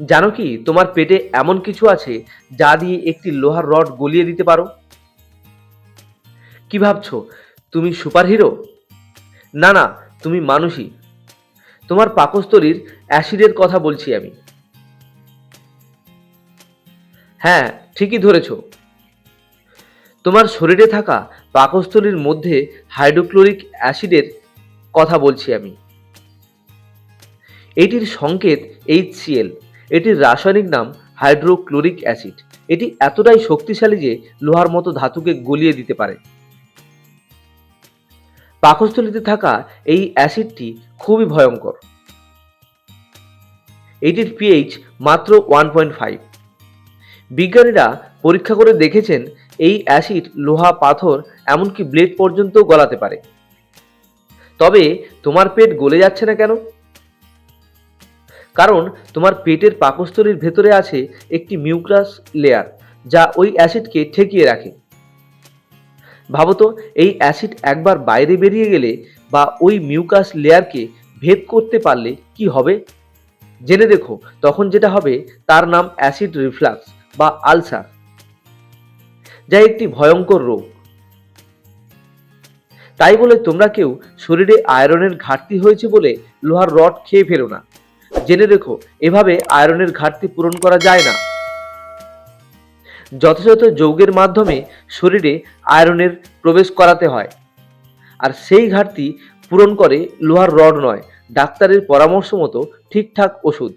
জানো কি, তোমার পেটে এমন কিছু আছে যা দিয়ে একটি লোহার রড গলিয়ে দিতে পারো? কি ভাবছ, তুমি সুপারহিরো? না না, তুমি মানুষই। তোমার পাকস্থলীর অ্যাসিডের কথা বলছি আমি। হ্যাঁ ঠিকই ধরেছ। তোমার শরীরে থাকা পাকস্থলীর মধ্যে হাইড্রোক্লোরিক অ্যাসিডের কথা বলছি আমি। এটির সংকেত এইচ এইচসিএল এটির রাসায়নিক নাম হাইড্রোক্লোরিক অ্যাসিড। এটি এতটাই শক্তিশালী যে লোহার মতো ধাতুকে গলিয়ে দিতে পারে। পাকস্থলীতে থাকা এই অ্যাসিডটি খুবই ভয়ঙ্কর। এটির পিএইচ মাত্র ওয়ান পয়েন্ট ফাইভ বিজ্ঞানীরা পরীক্ষা করে দেখেছেন এই অ্যাসিড লোহা, পাথর, এমনকি ব্লেড পর্যন্ত গলাতে পারে। তবে তোমার পেট গলে যাচ্ছে না কেন? কারণ তোমার পেটের পাকস্থলীর ভেতরে আছে একটি মিউক্রাস লেয়ার, যা ওই অ্যাসিডকে ঠেকিয়ে রাখে। ভাবতো এই অ্যাসিড একবার বাইরে বেরিয়ে গেলে বা ওই মিউকাস লেয়ারকে ভেদ করতে পারলে কি হবে? জেনে দেখো, তখন যেটা হবে তার নাম অ্যাসিড রিফ্লাক্স বা আলসার, যা একটি ভয়ঙ্কর রোগ। তাই বলে তোমরা কেউ শরীরে আয়রনের ঘাটতি হয়েছে বলে লোহার রড খেয়ে ফেলো না। জেনে রেখো, এভাবে আয়রনের ঘাটতি পূরণ করা যায় না। যথাযথ যৌগের মাধ্যমে শরীরে আয়রনের প্রবেশ করাতে হয়। আর সেই ঘাটতি পূরণ করে লোহার রড নয়, ডাক্তারের পরামর্শ মতো ঠিকঠাক ওষুধ।